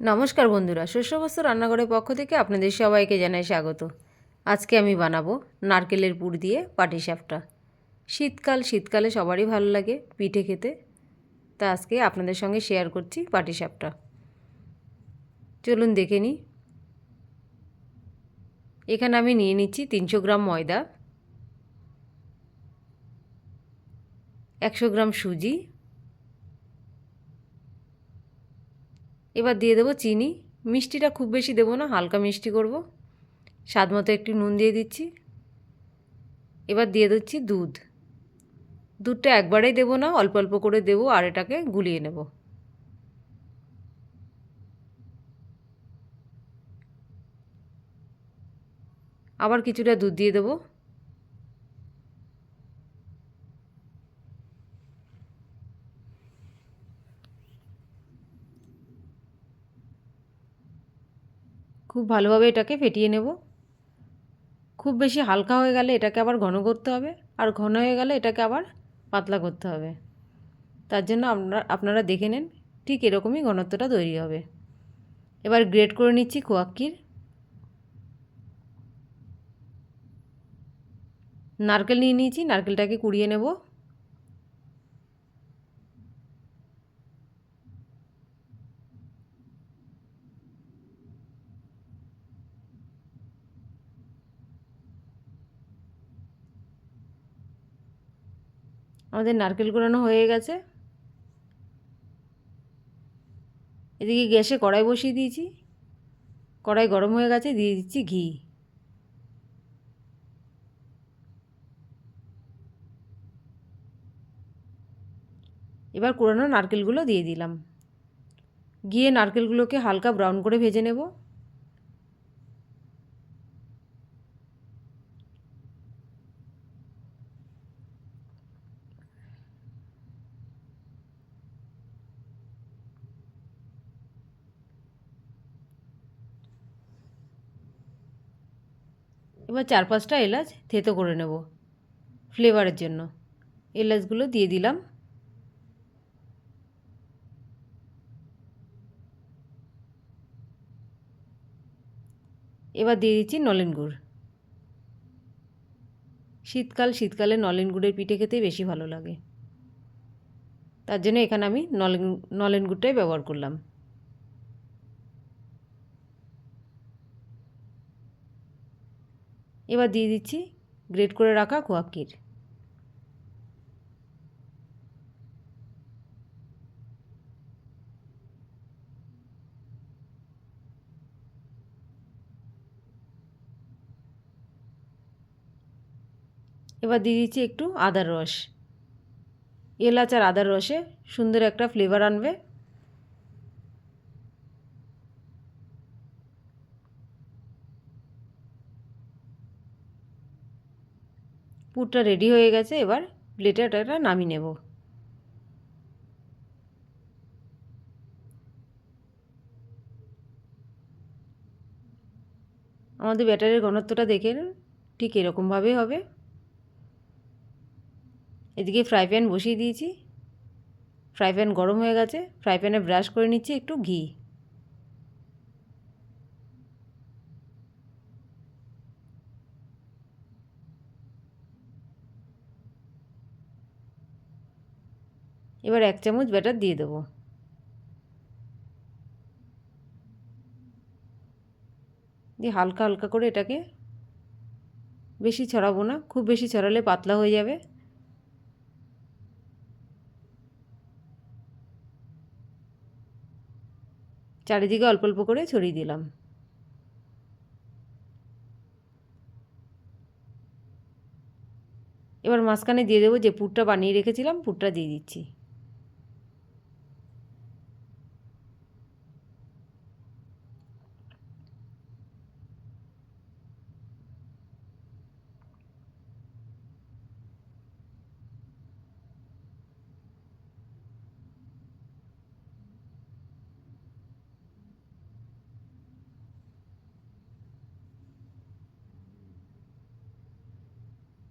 নমস্কার বন্ধুরা শস্যবস্ত রান্নাঘরের পক্ষ থেকে আপনাদের সবাইকে জানাই স্বাগত। আজকে আমি বানাবো নারকেলের পুর দিয়ে পাটিসাপটা শীতকাল, শীতকালে সবারই ভালো লাগে পিঠে খেতে। তা আজকে আপনাদের সঙ্গে শেয়ার করছি পাটিসাপটা চলুন দেখে নিই। এখানে আমি নিয়ে নিচ্ছি তিনশো গ্রাম ময়দা, একশো গ্রাম সুজি এবার দিয়ে দেবো চিনি। মিষ্টিটা খুব বেশি দেবো না, হালকা মিষ্টি করব। স্বাদ মতো একটু নুন দিয়ে দিচ্ছি। এবার দিয়ে দিচ্ছি দুধ। দুধটা একবারেই দেবো না, অল্প অল্প করে দেবো আর এটাকে গুলিয়ে নেব। আবার কিছুটা দুধ দিয়ে দেবো। খুব ভালোভাবে এটাকে ফেটিয়ে নেব। খুব বেশি হালকা হয়ে গেলে এটাকে আবার ঘন করতে হবে আর ঘন হয়ে গেলে এটাকে আবার পাতলা করতে হবে। তার জন্য আপনারা আপনারা দেখে নেন ঠিক এরকমই ঘনত্বটা তৈরি হবে। এবার গ্রেড করে নিচ্ছি খোয়াক্কির নারকেল নিয়ে নিয়েছি, নারকেলটাকে কুড়িয়ে নেব। আমাদের নারকেল কুড়ানো হয়ে গেছে। এদিকে গ্যাসে কড়াই বসিয়ে দিয়েছি। কড়াই গরম হয়ে গেছে, দিয়ে দিচ্ছি ঘি। এবার কুড়ানো নারকেলগুলো দিয়ে দিলাম। গিয়ে নারকেলগুলোকে হালকা ব্রাউন করে ভেজে নেব। এবার চার পাঁচটা এলাচ থেতো করে নেব ফ্লেভারের জন্য। এলাচগুলো দিয়ে দিলাম। এবার দিয়ে দিচ্ছি নলেন গুড়। শীতকাল, শীতকালে নলেন গুড়ের পিঠে খেতে বেশি ভালো লাগে। তার জন্য এখানে আমি নলেন নলেন গুড়টাই ব্যবহার করলাম। এবার দিয়ে দিচ্ছি গ্রেট করে রাখা খোয়াক্ষীর এবার দিয়ে দিচ্ছি একটু আদার রস। এলাচ আর আদার রসে সুন্দর একটা ফ্লেভার আনবে। পুরটা রেডি হয়ে গেছে, এবার প্লেটে এটা নামিয়ে নেব। আমাদের ব্যাটারের ঘনত্বটা দেখে ঠিক এরকমভাবেই হবে। এদিকে ফ্রাই প্যান বসিয়ে দিয়েছি। ফ্রাই প্যান গরম হয়ে গেছে ফ্রাই প্যানে ব্রাশ করে নিচ্ছি একটু ঘি। এবার এক চামচ ব্যাটার দিয়ে দেবো। দিয়ে হালকা হালকা করে এটাকে বেশি ছড়াবো না, খুব বেশি ছড়ালে পাতলা হয়ে যাবে। চারিদিকে অল্প অল্প করে ছড়িয়ে দিলাম। এবার মাঝখানে দিয়ে দেবো যে পুরটা বানিয়ে রেখেছিলাম, পুরটা দিয়ে দিচ্ছি।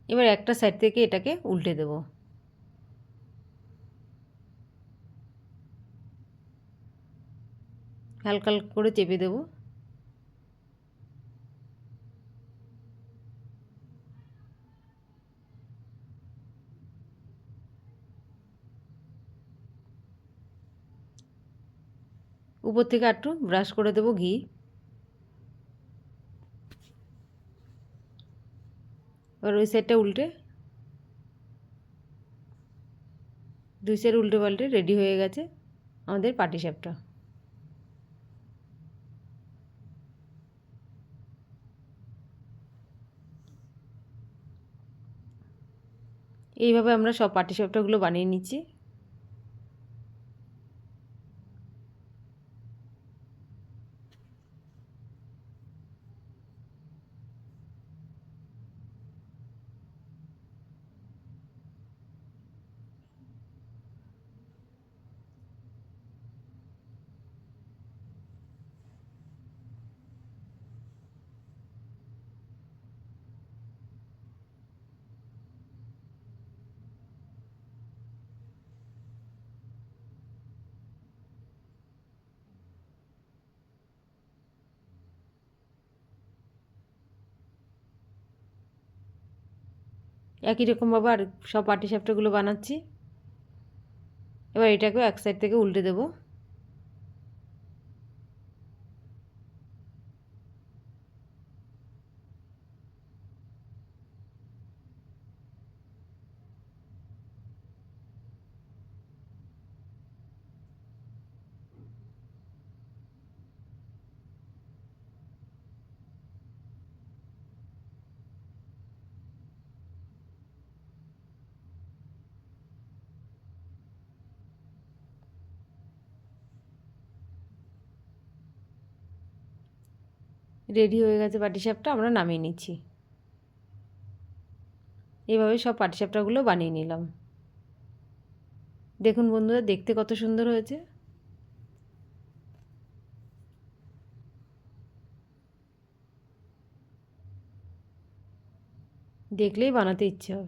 এবার একটা সাইড থেকে এটাকে উল্টে দেব। হালকা হালকা করে চেপে দেবো। উপর থেকে একটু ব্রাশ করে দেবো ঘি। এবার ওই সাইডটা উল্টে দুই সাইড উল্টে পাল্টে রেডি হয়ে গেছে আমাদের পাটিসাপটা এইভাবে আমরা সব পাটিসাপটাগুলো বানিয়ে নিচ্ছি একই রকমভাবে আর সব পাটিসাপটাগুলো বানাচ্ছি। এবার এটাকেও এক সাইড থেকে উল্টে দেবো। রেডি হয়ে গেছে পাটিসাপটা, আমরা নামিয়ে নিচ্ছি। এভাবে সব পাটিসাপটাগুলো বানিয়ে নিলাম। দেখুন বন্ধুরা, দেখতে কত সুন্দর হয়েছে। দেখলেই বানাতে ইচ্ছে হবে।